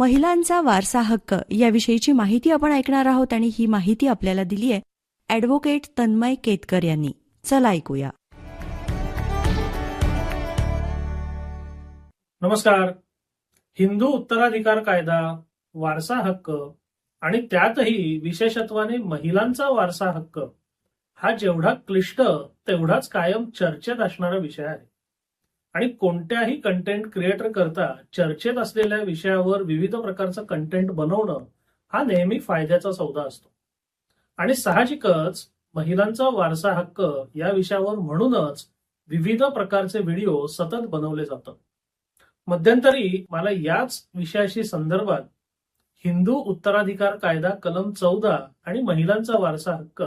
महिलांचा वारसा हक्क याविषयीची माहिती आपण ऐकणार आहोत आणि ही माहिती आपल्याला दिली आहे ॲडव्होकेट तन्मय केतकर यांनी. चला ऐकूया. नमस्कार. हिंदू उत्तराधिकार कायदा वारसा हक्क आणि त्यातही विशेषत्वाने महिलांचा वारसा हक्क हा जेवढा क्लिष्ट तेवढाच कायम चर्चेत असणारा विषय आहे. आणि कोणत्याही कंटेंट क्रिएटर करता चर्चेत असलेल्या विषयावर विविध प्रकारचं कंटेंट बनवणं हा नेहमी फायद्याचा सौदा असतो. आणि साहजिकच महिलांचा वारसा हक्क या विषयावर म्हणूनच विविध प्रकारचे व्हिडिओ सतत बनवले जातात. मध्यंतरी मला याच विषयाशी संदर्भात हिंदू उत्तराधिकार कायदा कलम चौदा आणि महिलांचा वारसा हक्क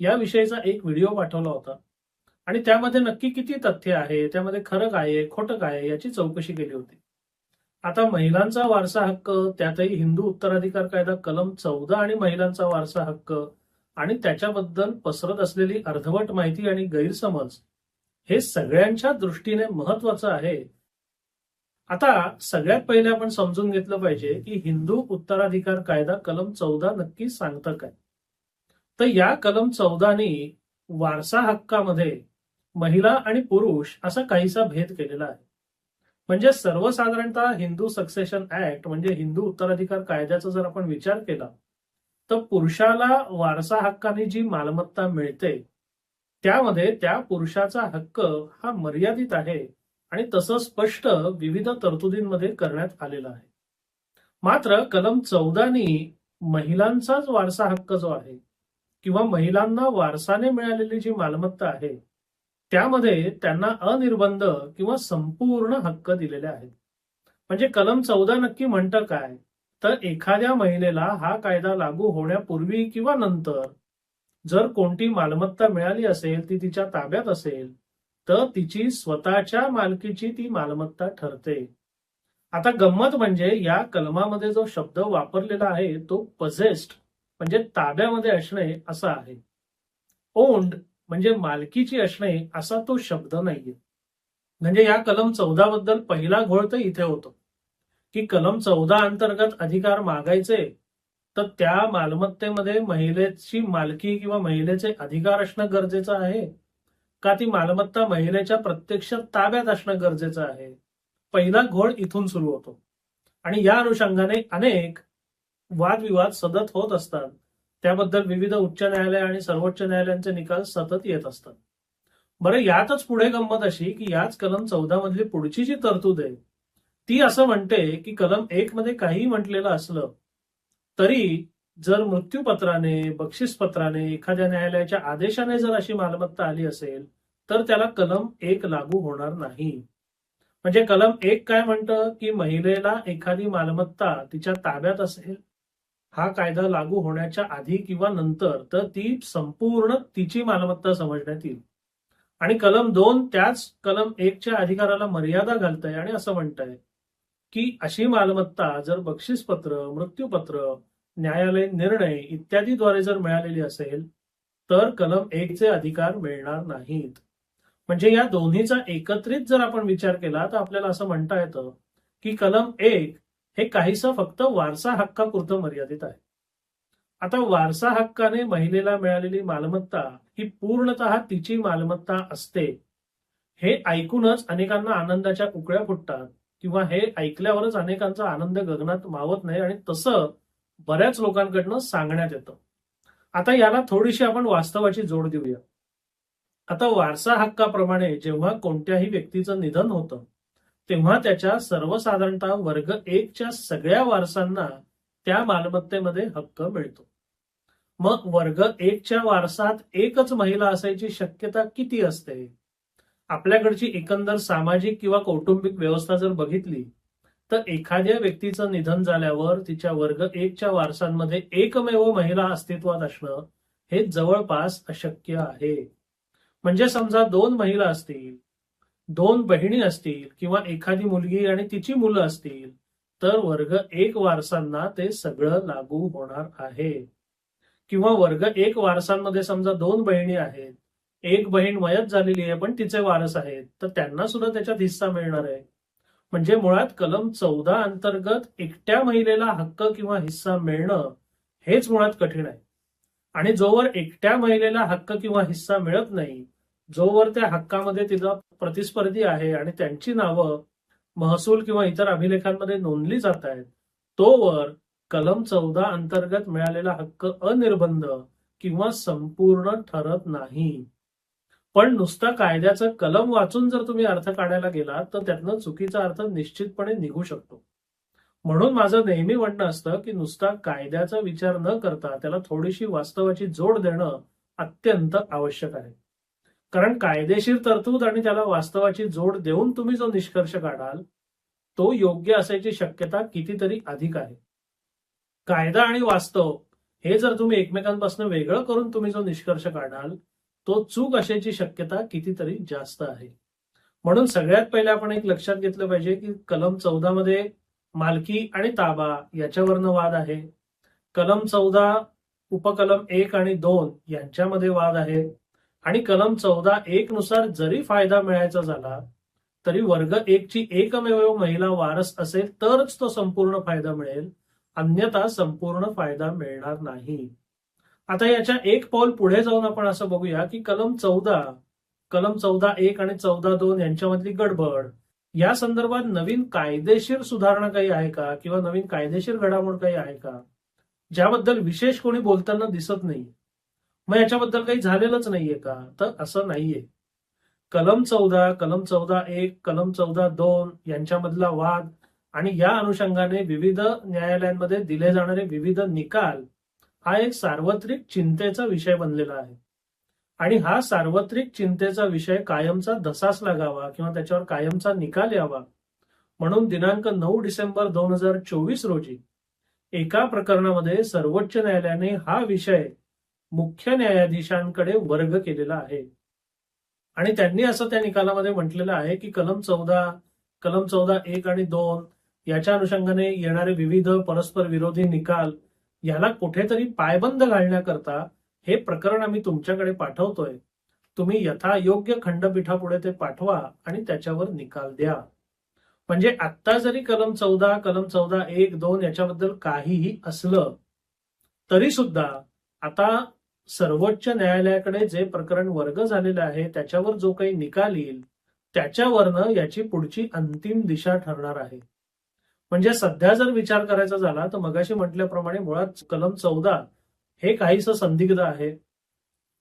या विषयीचा एक व्हिडिओ पाठवला होता. आणि त्यामध्ये नक्की किती तथ्य आहे त्यामध्ये खरं काय आहे खोटं काय आहे याची चौकशी केली होती. आता महिलांचा वारसा हक्क त्यातही हिंदू उत्तराधिकार कायदा कलम चौदा आणि महिलांचा वारसा हक्क आणि त्याच्याबद्दल पसरत असलेली अर्धवट माहिती आणि गैरसमज हे सगळ्यांच्या दृष्टीने महत्वाचं आहे. आता सगळ्यात पहिले आपण समजून घेतलं पाहिजे की हिंदू उत्तराधिकार कायदा कलम चौदा नक्की सांगतं काय. तर या कलम चौदानी वारसा हक्कामध्ये महिला आणि पुरुष असा काहीसा भेद केलेला आहे. म्हणजे सर्वसाधारणतः हिंदू सक्सेशन ऍक्ट म्हणजे हिंदू उत्तराधिकार कायद्याचा जर आपण विचार केला तर पुरुषाला वारसा हक्काने जी मालमत्ता मिळते त्यामध्ये त्या पुरुषाचा हक्क हा मर्यादित आहे आणि तसं स्पष्ट विविध तरतुदींमध्ये करण्यात आलेलं आहे. मात्र कलम चौदानी महिलांचाच वारसा हक्क जो आहे किंवा महिलांना वारसाने मिळालेली जी मालमत्ता आहे त्यामध्ये त्यांना अनिर्बंध किंवा संपूर्ण हक्क दिलेले आहेत. म्हणजे कलम चौदा नक्की म्हणतं काय? तर एखाद्या महिलेला हा कायदा लागू होण्यापूर्वी किंवा नंतर जर कोणती मालमत्ता मिळाली असेल ती तिच्या ताब्यात असेल तर तिची स्वतःच्या मालकीची ती मालमत्ता ठरते. आता गंमत म्हणजे या कलमामध्ये जो शब्द वापरलेला आहे तो पझेस्ड म्हणजे ताब्यामध्ये असणे असा आहे. ओंड म्हणजे मालकीची असणे असा तो शब्द नाहीये. म्हणजे या कलम चौदा बद्दल पहिला घोळ तर इथे होतो. की कलम चौदा अंतर्गत अधिकार मागायचे तर त्या मालमत्तेमध्ये महिलेची मालकी किंवा महिलेचे अधिकार असणं गरजेचं आहे? का ती मालमत्ता महिलेच्या प्रत्यक्ष ताब्यात असणं गरजेचं आहे? पहिला घोळ इथून सुरू होतो. आणि या अनुषंगाने अनेक वादविवाद सतत होत असतात. त्याबद्दल विविध उच्च न्यायालय आणि सर्वोच्च न्यायालयांचे निकाल सतत येत असतात. बरं यातच पुढे गंमत अशी की याच कलम चौदा मधली पुढची जी तरतूद आहे ती असं म्हणते की कलम एक मध्ये काहीही म्हटलेलं असलं तरी जर मृत्यूपत्राने बक्षीसपत्राने एखाद्या न्यायालयाच्या आदेशाने जर अशी मालमत्ता आली असेल तर त्याला कलम एक लागू होणार नाही. म्हणजे कलम एक काय म्हणतं? की महिलेला एखादी मालमत्ता तिच्या ताब्यात असेल हा कायदा लागू होण्याच्या आधी किंवा नंतर तर ती संपूर्ण तिची मालमत्ता समजण्यात येईल. आणि कलम दोन त्याच कलम एकच्या अधिकाराला मर्यादा घालतंय आणि असं म्हणतंय की अशी मालमत्ता जर बक्षीसपत्र मृत्यूपत्र न्यायालय निर्णय इत्यादीद्वारे जर मिळालेली असेल तर कलम एकचे अधिकार मिळणार नाहीत. म्हणजे या दोन्हीचा एकत्रित जर आपण विचार केला तर आपल्याला असं म्हणता येतं की कलम एक हे काहीसं फक्त वारसा हक्कापुरतं मर्यादित आहे. आता वारसा हक्काने महिलेला मिळालेली मालमत्ता ही पूर्णतः तिची मालमत्ता असते. हे ऐकूनच अनेकांना आनंदाच्या उकळ्या फुटतात किंवा हे ऐकल्यावरच अनेकांचा आनंद गगनात मावत नाही आणि तसं बऱ्याच लोकांकडनं सांगण्यात येतं. आता याला थोडीशी आपण वास्तवाची जोड देऊया. आता वारसा हक्काप्रमाणे जेव्हा कोणत्याही व्यक्तीचं निधन होतं तेव्हा त्याच्या सर्वसाधारणतः वर्ग एकच्या सगळ्या वारसांना त्या मालमत्तेमध्ये हक्क मिळतो. मग वर्ग एकच्या वारसात एकच महिला असायची शक्यता किती असते? आपल्याकडची एकंदर सामाजिक किंवा कौटुंबिक व्यवस्था जर बघितली तर एखाद्या व्यक्तीचं निधन झाल्यावर तिच्या वर्ग एकच्या वारसांमध्ये एकमेव महिला अस्तित्वात असणं हे जवळपास अशक्य आहे. म्हणजे समजा दोन महिला असतील दोन बहिणी असतील किंवा एखादी मुलगी आणि तिची मुलं असतील तर वर्ग एक वारसांना ते सगळं लागू होणार आहे. किंवा वर्ग एक वारसांमध्ये समजा दोन बहिणी आहेत एक बहीण वयत झालेली आहे पण तिचे वारस आहेत तर त्यांना सुद्धा त्याच्यात हिस्सा मिळणार आहे. म्हणजे मुळात कलम चौदा अंतर्गत एकट्या महिलेला हक्क किंवा हिस्सा मिळणं हेच मुळात कठीण आहे. आणि जोवर एकट्या महिलेला हक्क किंवा हिस्सा मिळत नाही जोवर त्या हक्कामध्ये तिचा प्रतिस्पर्धी आहे आणि त्यांची नावं महसूल किंवा इतर अभिलेखांमध्ये नोंदली जात आहेत तोवर कलम चौदा अंतर्गत मिळालेला हक्क अनिर्बंध किंवा संपूर्ण ठरत नाही. पण नुसता कायद्याचं कलम वाचून जर तुम्ही अर्थ काढायला गेलात तर त्यातनं चुकीचा अर्थ निश्चितपणे निघू शकतो. म्हणून माझं नेहमी म्हणणं असतं की नुसता कायद्याचा विचार न करता त्याला थोडीशी वास्तवाची जोड देणं अत्यंत आवश्यक आहे. कारण कायदेशीर तरतूद आणि त्याला वास्तवाची जोड देऊन तुम्ही जो निष्कर्ष काढाल तो योग्य असायची शक्यता कितीतरी अधिक आहे. कायदा आणि वास्तव हे जर तुम्ही एकमेकांपासून वेगळं करून तुम्ही जो निष्कर्ष काढाल तो चूक असायची शक्यता कितीतरी जास्त आहे. म्हणून सगळ्यात पहिले आपण एक लक्षात घेतलं पाहिजे की कलम चौदा मध्ये मालकी आणि ताबा याच्यावरनं वाद आहे. कलम चौदा उपकलम एक आणि दोन यांच्यामध्ये वाद आहे. आणि कलम चौदा एक नुसार जरी फायदा मिळायचा झाला तरी वर्ग एक ची एकमेव महिला वारस असेल तरच तो संपूर्ण फायदा मिळेल. अन्यथा संपूर्ण फायदा मिळणार नाही. आता याच्या एक पाऊल पुढे जाऊन आपण असं बघूया की कलम चौदा कलम चौदा एक आणि चौदा दोन यांच्यामधली गडबड. या संदर्भात नवीन कायदेशीर सुधारणा काही आहे का? किंवा नवीन कायदेशीर घडामोड काही आहे का? ज्याबद्दल विशेष कोणी बोलताना दिसत नाही. मग याच्याबद्दल काही झालेलंच नाहीये का? तर असं नाहीये. कलम चौदा कलम चौदा एक कलम चौदा दोन यांच्यामधला वाद आणि या अनुषंगाने विविध न्यायालयांमध्ये दिले जाणारे विविध निकाल हा एक सार्वत्रिक चिंतेचा विषय बनलेला आहे. आणि हा सार्वत्रिक चिंतेचा विषय कायमचा धसास लागावा किंवा त्याच्यावर कायमचा निकाल यावा म्हणून दिनांक नऊ डिसेंबर दोन हजार चोवीस रोजी एका प्रकरणामध्ये सर्वोच्च न्यायालयाने हा विषय मुख्य न्यायाधीशांकडे वर्ग केलेला आहे. आणि त्यांनी असं त्या निकालामध्ये म्हटलेलं आहे की कलम चौदा कलम चौदा एक आणि दोन याच्या अनुषंगाने येणारे विविध परस्पर विरोधी निकाल याला कुठेतरी पायबंद घालण्याकरता हे प्रकरण आम्ही तुमच्याकडे पाठवतोय. तुम्ही यथायोग्य खंडपीठापुढे ते पाठवा आणि त्याच्यावर निकाल द्या. म्हणजे आत्ता जरी कलम चौदा कलम चौदा एक दोन याच्याबद्दल काहीही असलं तरी सुद्धा आता सर्वोच्च न्यायालयाकडे जे प्रकरण वर्ग झालेलं आहे त्याच्यावर जो काही निकाल येईल त्याच्यावरनं याची पुढची अंतिम दिशा ठरणार आहे. म्हणजे सध्या जर विचार करायचा झाला तर मगाशी म्हटल्याप्रमाणे मुळात कलम चौदा हे काहीसं संदिग्ध आहे.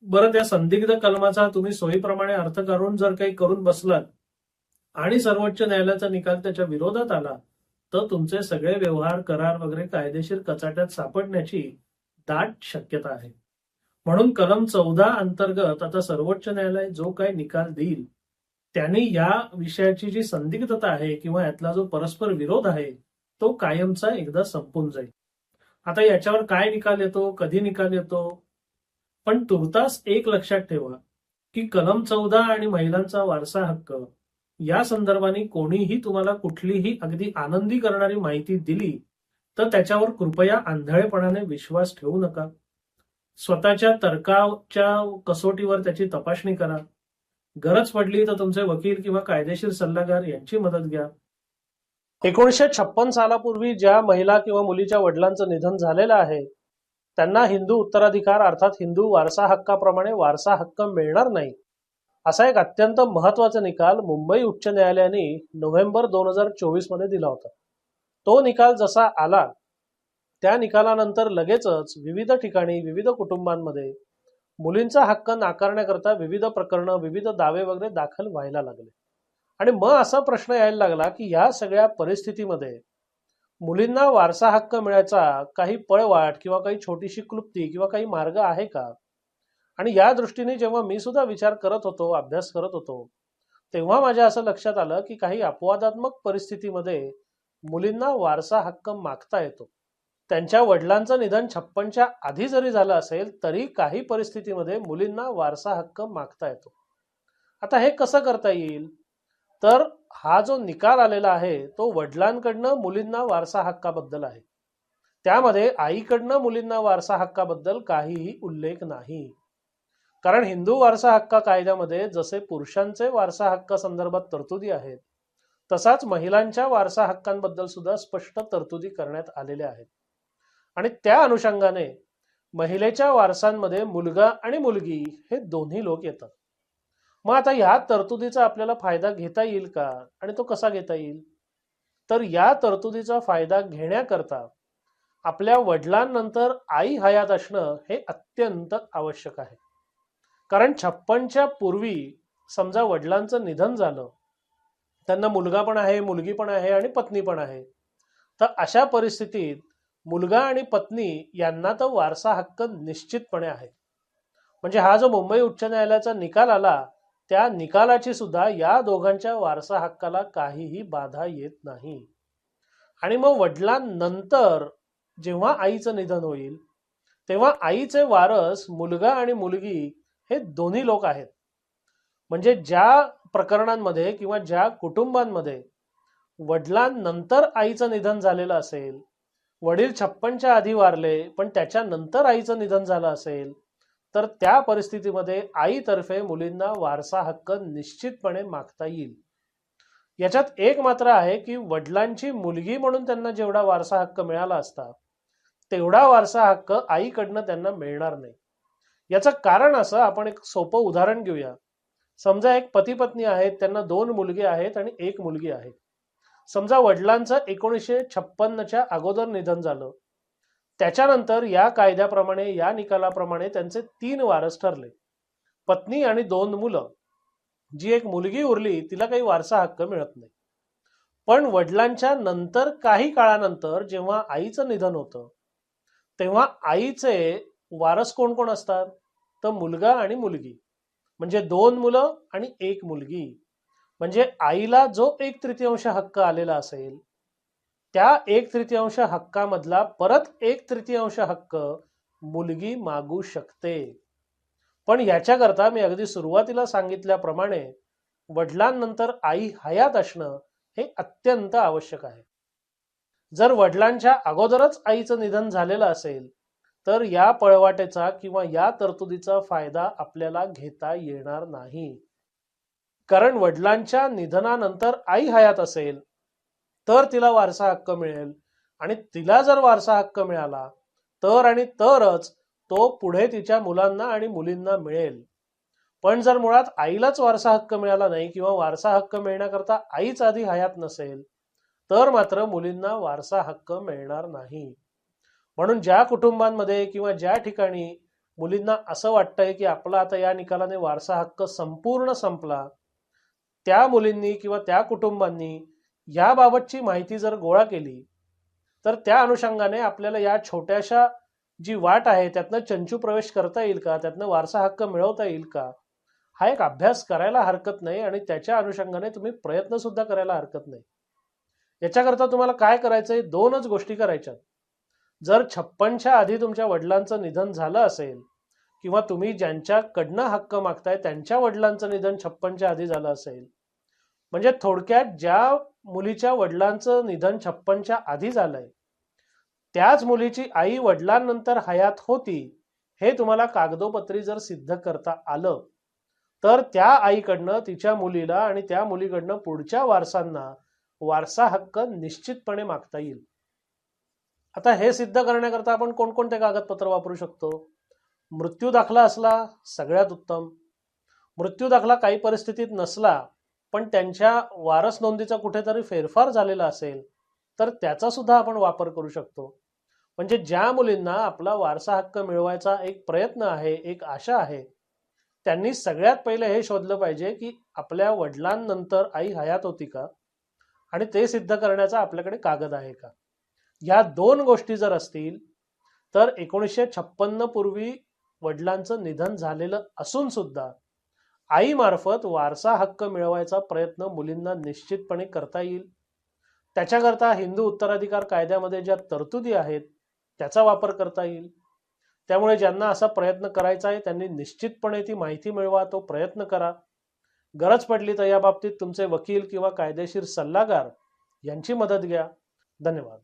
बरं त्या संदिग्ध कलमाचा तुम्ही सोयीप्रमाणे अर्थ करून जर काही करून बसलात आणि सर्वोच्च न्यायालयाचा निकाल त्याच्या विरोधात आला तर तुमचे सगळे व्यवहार करार वगैरे कायदेशीर कचाट्यात सापडण्याची दाट शक्यता आहे. म्हणून कलम चौदा अंतर्गत आता सर्वोच्च न्यायालय जो काही निकाल देईल त्याने या विषयाची जी संदिग्धता आहे किंवा यातला जो परस्पर विरोध आहे तो कायमचा एकदा संपून जाईल. आता याच्यावर काय निकाल येतो कधी निकाल येतो? पण तुर्तास एक लक्षात ठेवा की कलम चौदा आणि महिलांचा वारसा हक्क या संदर्भाने कोणीही तुम्हाला कुठलीही अगदी आनंदी करणारी माहिती दिली तर त्याच्यावर कृपया आंधळेपणाने विश्वास ठेवू नका. स्वतःच्या तर्काच्या कसोटीवर त्याची तपासणी करा. गरज पडली तर तुमचे वकील किंवा कायदेशीर सल्लागार यांची मदत घ्या. एकोणीसशे छप्पन सालापूर्वी ज्या महिला किंवा मुलीच्या वडिलांचं निधन झालेलं आहे त्यांना हिंदू उत्तराधिकार अर्थात हिंदू वारसा हक्काप्रमाणे वारसा हक्क मिळणार नाही. असा एक अत्यंत महत्त्वाचा निकाल मुंबई उच्च न्यायालयाने नोव्हेंबर दोन हजार चोवीसमध्ये दिला होता. तो निकाल जसा आला त्या निकालानंतर लगेचच विविध ठिकाणी विविध कुटुंबांमध्ये मुलींचा हक्क नाकारण्याकरता विविध प्रकरणं विविध दावे वगैरे दाखल व्हायला लागले. आणि मग असा प्रश्न यायला लागला की या सगळ्या परिस्थितीमध्ये मुलींना वारसा हक्क मिळायचा काही पळवाट किंवा काही छोटीशी क्लुप्ती किंवा काही मार्ग आहे का? आणि या दृष्टीने जेव्हा मी सुद्धा विचार करत होतो अभ्यास करत होतो तेव्हा माझ्या असं लक्षात आलं की काही अपवादात्मक परिस्थितीमध्ये मुलींना वारसा हक्क मागता येतो. त्यांच्या वडिलांचं निधन छप्पनच्या आधी जरी झालं असेल तरी काही परिस्थितीमध्ये मुलींना वारसा हक्क मागता येतो. आता हे कसं करता येईल? तर हा जो निकाल आलेला आहे तो वडिलांकडनं मुलींना वारसा हक्काबद्दल आहे. त्यामध्ये आईकडनं मुलींना वारसा हक्काबद्दल काहीही उल्लेख नाही. कारण हिंदू वारसा हक्क कायद्यामध्ये जसे पुरुषांचे वारसा हक्क संदर्भात तरतुदी आहेत तसाच महिलांच्या वारसा हक्कांबद्दल सुद्धा स्पष्ट तरतुदी करण्यात आलेल्या आहेत. आणि त्या अनुषंगाने महिलेच्या वारसांमध्ये मुलगा आणि मुलगी हे दोन्ही लोक येतात. मग आता या तरतुदीचा आपल्याला फायदा घेता येईल का? आणि तो कसा घेता येईल? तर या तरतुदीचा फायदा घेण्याकरता आपल्या वडिलांनंतर आई हयात असणं हे अत्यंत आवश्यक आहे. कारण छप्पनच्या पूर्वी समजा वडिलांचं निधन झालं त्यांना मुलगा पण आहे मुलगी पण आहे आणि पत्नी पण आहे तर अशा परिस्थितीत मुलगा आणि पत्नी यांना तर वारसा हक्क निश्चितपणे आहे. म्हणजे हा जो मुंबई उच्च न्यायालयाचा निकाल आला त्या निकालाची सुद्धा या दोघांच्या वारसा हक्काला काहीही बाधा येत नाही. आणि मग वडिलांनंतर जेव्हा आईचं निधन होईल तेव्हा आईचे वारस मुलगा आणि मुलगी हे दोन्ही लोक आहेत. म्हणजे ज्या प्रकरणांमध्ये किंवा ज्या कुटुंबांमध्ये वडिलांनंतर आईचं निधन झालेलं असेल वडील छप्पनच्या आधी वारले पण त्याच्यानंतर आईचं निधन झालं असेल तर त्या परिस्थितीमध्ये आईतर्फे मुलींना वारसा हक्क निश्चितपणे मागता येईल. याच्यात एक मात्र आहे की वडिलांची मुलगी म्हणून त्यांना जेवढा वारसा हक्क मिळाला असता तेवढा वारसा हक्क आईकडनं त्यांना मिळणार नाही. याचं कारण असं आपण एक सोपं उदाहरण घेऊया. समजा एक पती पत्नी आहेत त्यांना दोन मुलगे आहेत आणि एक मुलगी आहे. समजा वडिलांचं एकोणीसशे छप्पन्नच्या अगोदर निधन झालं. त्याच्यानंतर या कायद्याप्रमाणे या निकालाप्रमाणे त्यांचे तीन वारस ठरले. पत्नी आणि दोन मुलं. जी एक मुलगी उरली तिला काही वारसा हक्क मिळत नाही. पण वडिलांच्या नंतर काही काळानंतर जेव्हा आईचं निधन होतं तेव्हा आईचे वारस कोण कोण असतात? तर मुलगा आणि मुलगी. म्हणजे दोन मुलं आणि एक मुलगी. म्हणजे आईला जो एक तृतीयांश हक्क आलेला असेल त्या एक तृतीयांश हक्कामधला परत एक तृतीयांश हक्क मुलगी मागू शकते. पण याच्याकरता मी अगदी सुरुवातीला सांगितल्याप्रमाणे वडिलांनंतर आई हयात असणं हे अत्यंत आवश्यक आहे. जर वडिलांच्या अगोदरच आईचं निधन झालेलं असेल तर या पळवाटेचा किंवा या तरतुदीचा फायदा आपल्याला घेता येणार नाही. कारण वडिलांच्या निधनानंतर आई हयात असेल तर तिला वारसा हक्क मिळेल. आणि तिला जर वारसा हक्क मिळाला तर आणि तरच तो पुढे तिच्या मुलांना आणि मुलींना मिळेल. पण जर मुळात आईलाच वारसा हक्क मिळाला नाही किंवा वारसा हक्क मिळण्याकरता आईच आधी हयात नसेल तर मात्र मुलींना वारसा हक्क मिळणार नाही. म्हणून ज्या कुटुंबांमध्ये किंवा ज्या ठिकाणी मुलींना असं वाटतंय की आपला आता या निकालाने वारसा हक्क संपूर्ण संपला त्या मुलींनी किंवा त्या कुटुंबांनी याबाबतची माहिती जर गोळा केली तर त्या अनुषंगाने आपल्याला या छोट्याशा जी वाट आहे त्यातनं चंचू प्रवेश करता येईल का? त्यातनं वारसा हक्क मिळवता येईल का? हा एक अभ्यास करायला हरकत नाही आणि त्याच्या अनुषंगाने तुम्ही प्रयत्न सुद्धा करायला हरकत नाही. याच्याकरता तुम्हाला काय करायचंय दोनच गोष्टी करायच्यात. जर छप्पनच्या आधी तुमच्या वडिलांचं निधन झालं असेल किंवा तुम्ही ज्यांच्याकडनं हक्क मागताय त्यांच्या वडिलांचं निधन छप्पनच्या आधी झालं असेल म्हणजे थोडक्यात ज्या मुलीच्या वडिलांचं निधन छप्पनच्या आधी झालंय त्याच मुलीची आई वडिलांनंतर हयात होती हे तुम्हाला कागदोपत्री जर सिद्ध करता आलं तर त्या आईकडनं तिच्या मुलीला आणि त्या मुलीकडनं पुढच्या वारसांना वारसा हक्क निश्चितपणे मागता येईल. आता हे सिद्ध करण्याकरता आपण कोणकोणते कागदपत्र वापरू शकतो? मृत्यू दाखला असला सगळ्यात उत्तम. मृत्यू दाखला काही परिस्थितीत नसला पण त्यांच्या वारस नोंदीचा कुठेतरी फेरफार झालेला असेल तर त्याचा सुद्धा आपण वापर करू शकतो. म्हणजे ज्या मुलींना आपला वारसा हक्क मिळवायचा एक प्रयत्न आहे एक आशा आहे त्यांनी सगळ्यात पहिले हे शोधलं पाहिजे की आपल्या वडिलांनंतर आई हयात होती का? आणि ते सिद्ध करण्याचा आपल्याकडे कागद आहे का? या दोन गोष्टी जर असतील तर एकोणीसशे छप्पन्न पूर्वी वडिलांचं निधन झालेलं असून सुद्धा आईमार्फत वारसा हक्क मिळवायचा प्रयत्न मुलींना निश्चितपणे करता येईल. त्याच्याकरता हिंदू उत्तराधिकार कायद्यामध्ये ज्या तरतुदी आहेत त्याचा वापर करता येईल. त्यामुळे ज्यांना असा प्रयत्न करायचा आहे त्यांनी निश्चितपणे ती माहिती मिळवा तो प्रयत्न करा. गरज पडली तर या बाबतीत तुमचे वकील किंवा कायदेशीर सल्लागार यांची मदत घ्या. धन्यवाद.